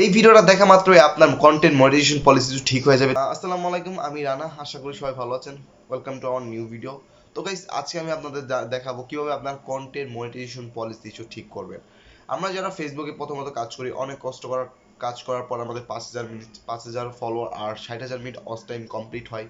এই ভিডিওটা দেখা মাত্রই আপনার কন্টেন্ট মডিটেশন পলিসি ঠিক হয়ে যাবে। আসসালামু আলাইকুম, আমি রানা, আশা করি সবাই ভালো আছেন। Welcome to our new video তো গাইস আজকে আমি আপনাদের দেখাবো কীভাবে আপনার কন্টেন্ট মনিটাইজেশন পলিসি ইস্যু ঠিক করবেন। আমরা যারা ফেসবুকে প্রথমত কাজ করি, অনেক কষ্ট করার, কাজ করার পর আমাদের পাঁচ হাজার মিনিট পাঁচ হাজার ফলোয়ার আর ষাট হাজার মিনিট অস টাইম কমপ্লিট হয়।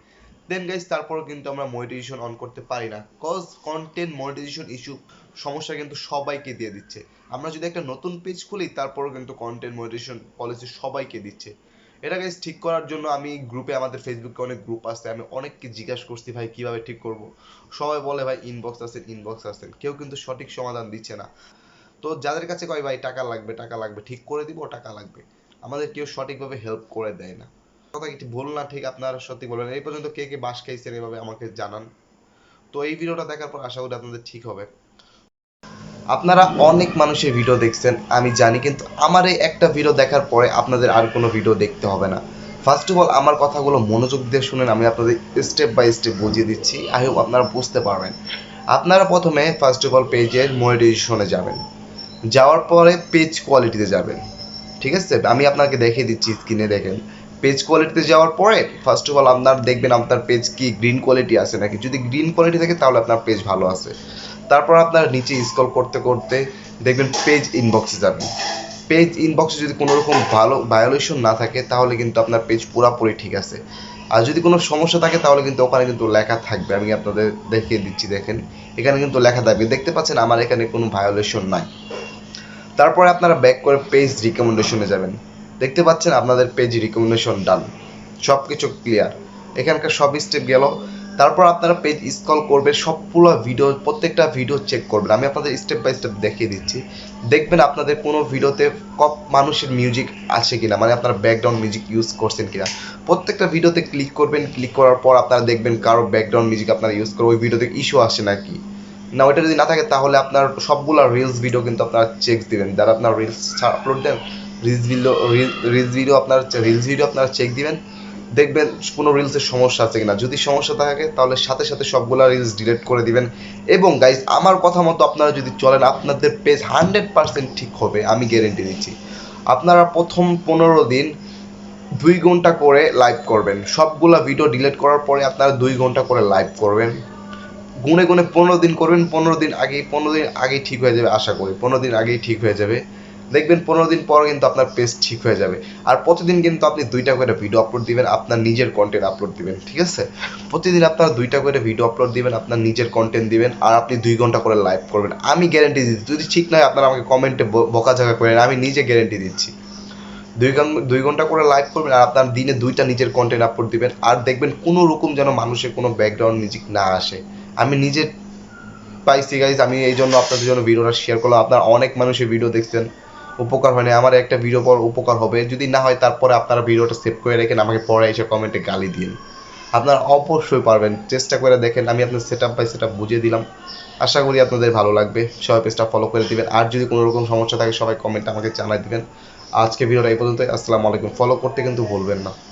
দেন গাইস তারপরও কিন্তু আমরা মনিটাইজেশন অন করতে পারি না। কজ কন্টেন্ট মনিটাইজেশন ইস্যু সমস্যা কিন্তু সবাইকে দিয়ে দিচ্ছে। আমরা যদি একটা নতুন পেজ খুলি, তারপরও কিন্তু কন্টেন্ট মনিটাইজেশন পলিসি সবাইকে দিচ্ছে। এটা গাইস ঠিক করার জন্য আমি গ্রুপে আমাদের ফেসবুকে অনেক গ্রুপ আছে, আমি অনেককে জিজ্ঞাসা করছি, ভাই, কীভাবে ঠিক করব? সবাই বলে, ভাই ইনবক্স আছেন ইনবক্স আছেন কেউ কিন্তু সঠিক সমাধান দিচ্ছে না। তো যাদের কাছে কয়, ভাই, টাকা লাগবে টাকা লাগবে, ঠিক করে দিব, টাকা লাগবে। আমাদের কেউ সঠিকভাবে হেল্প করে দেয় না। কথা কি ভুল না ঠিক আপনারা সত্যি বলেন? এই পর্যন্ত কে কে বাস খাইছেন এভাবে আমাকে জানান। তো এই ভিডিওটা দেখার পর আশা করি আপনাদের ঠিক হবে। আপনারা অনেক মানুষের ভিডিও দেখছেন, আমি জানি, কিন্তু আমার এই একটা ভিডিও দেখার পরে আপনাদের আর কোনো ভিডিও দেখতে হবে না। ফার্স্ট অফ অল আমার কথাগুলো মনোযোগ দিয়ে শুনেন, আমি আপনাদের স্টেপ বাই স্টেপ বুঝিয়ে দিচ্ছি। আই হোপ আপনারা বুঝতে পারবেন। আপনারা প্রথমে ফার্স্ট অফ অল পেজের মনিটাইজেশনে যাবেন। যাওয়ার পরে পেজ কোয়ালিটিতে যাবেন। ঠিক আছে? আমি আপনাকে দেখিয়ে দিচ্ছি স্ক্রিনে দেখেন। পেজ কোয়ালিটিতে যাওয়ার পরে ফার্স্ট অফ অল আপনার দেখবেন আপনার পেজ কি গ্রিন কোয়ালিটি আছে নাকি? যদি গ্রিন কোয়ালিটি থাকে, তাহলে আপনার পেজ ভালো আছে। তারপর আপনার নিচে স্ক্রল করতে করতে দেখবেন পেজ ইনবক্সে যাবেন। পেজ ইনবক্সে যদি কোনো রকম ভালো ভায়োলেশন না থাকে, তাহলে কিন্তু আপনার পেজ পুরাপুরি ঠিক আছে। আর যদি কোনো সমস্যা থাকে, তাহলে কিন্তু ওখানে কিন্তু লেখা থাকবে। আমি আপনাদের দেখিয়ে দিচ্ছি, দেখেন। এখানে কিন্তু লেখা থাকবে। দেখতে পাচ্ছেন, আমার এখানে কোনো ভায়োলেশন নাই। তারপরে আপনারা ব্যাক করে পেজ রিকমেন্ডেশনে যাবেন। দেখতে পাচ্ছেন আপনাদের পেজ রিকমেন্ডেশন ডান সব কিছু ক্লিয়ার এখানকার সব স্টেপ গেল। তারপর আপনারা পেজ স্ক্রল করবেন সবগুলো ভিডিও প্রত্যেকটা ভিডিও চেক করবেন। আমি আপনাদের স্টেপ বাই স্টেপ দেখিয়ে দিচ্ছি। দেখবেন আপনাদের কোনো ভিডিওতে কপ মানুষের মিউজিক আছে কিনা মানে আপনারা ব্যাকগ্রাউন্ড মিউজিক ইউজ করছেন কিনা। প্রত্যেকটা ভিডিওতে ক্লিক করবেন ক্লিক করার পর আপনারা দেখবেন কারও ব্যাকগ্রাউন্ড মিউজিক আপনারা ইউজ করে ওই ভিডিওতে ইস্যু আসে নাকি। না ওইটা যদি না থাকে, তাহলে আপনার সবগুলো রিলস ভিডিও কিন্তু আপনারা চেক দিবেন। যারা আপনার রিলস আপলোড দেন রিলস ভিডিও রিলস ভিডিও আপনার রিলস ভিডিও আপনারা চেক দিবেন, দেখবেন কোনো রিলসের সমস্যা আছে কিনা। যদি সমস্যা থাকে, তাহলে সাথে সাথে সবগুলা রিলস ডিলিট করে দিবেন। এবং গাইস আমার কথা মতো আপনারা যদি চলেন, আপনাদের পেজ হান্ড্রেড পার্সেন্ট ঠিক হবে, আমি গ্যারেন্টি দিচ্ছি। আপনারা প্রথম পনেরো দিন দুই ঘণ্টা করে লাইভ করবেন। সবগুলা ভিডিও ডিলিট করার পরে আপনারা দুই ঘণ্টা করে লাইভ করবেন। গুনে গুনে পনেরো দিন করবেন, পনেরো দিন আগেই, পনেরো দিন আগেই ঠিক হয়ে যাবে, আশা করি। পনেরো দিন আগেই ঠিক হয়ে যাবে। দেখবেন পনেরো দিন পর কিন্তু আপনার পেজ ঠিক হয়ে যাবে। আর প্রতিদিন কিন্তু আপনি দুইটা করে ভিডিও আপলোড দিবেন, আপনার নিজের কন্টেন্ট আপলোড দিবেন, ঠিক আছে? প্রতিদিন আপনারা দুইটা করে ভিডিও আপলোড দিবেন, আপনার নিজের কন্টেন্ট দিবেন, আর আপনি দুই ঘণ্টা করে লাইভ করবেন। আমি গ্যারেন্টি দিচ্ছি, যদি ঠিক নয় আপনারা আমাকে কমেন্টে বকাঝকা করেন, আমি নিজে গ্যারেন্টি দিচ্ছি। দুই ঘণ্টা দুই ঘণ্টা করে লাইভ করবেন, আর আপনার দিনে দুইটা নিজের কন্টেন্ট আপলোড দিবেন, আর দেখবেন কোনো রকম যেন মানুষের কোনো ব্যাকগ্রাউন্ড মিউজিক না আসে। আমি নিজে পাইছি গাইজ আমি এই জন্য আপনাদের জন্য ভিডিওটা শেয়ার করলাম। আপনারা অনেক মানুষের ভিডিও দেখছেন। উপকার হয়নি, আমার একটা ভিডিও পর উপকার হবে। যদি না হয়, তারপরে আপনারা ভিডিওটা সেভ করে রেখেন, আমাকে পরে এসে কমেন্টে গালি দিন। আপনারা অবশ্যই পারবেন, চেষ্টা করে দেখেন, আমি আপনার set up by set up বুঝিয়ে দিলাম। আশা করি আপনাদের ভালো লাগবে, সবাই পেজটা ফলো করে দিবেন। আর যদি কোনো রকম সমস্যা থাকে, সবাই কমেন্টে আমাকে জানাই দিবেন। আজকে ভিডিওটা এই পর্যন্তই, আসসালামু আলাইকুম। ফলো করতে কিন্তু ভুলবেন না।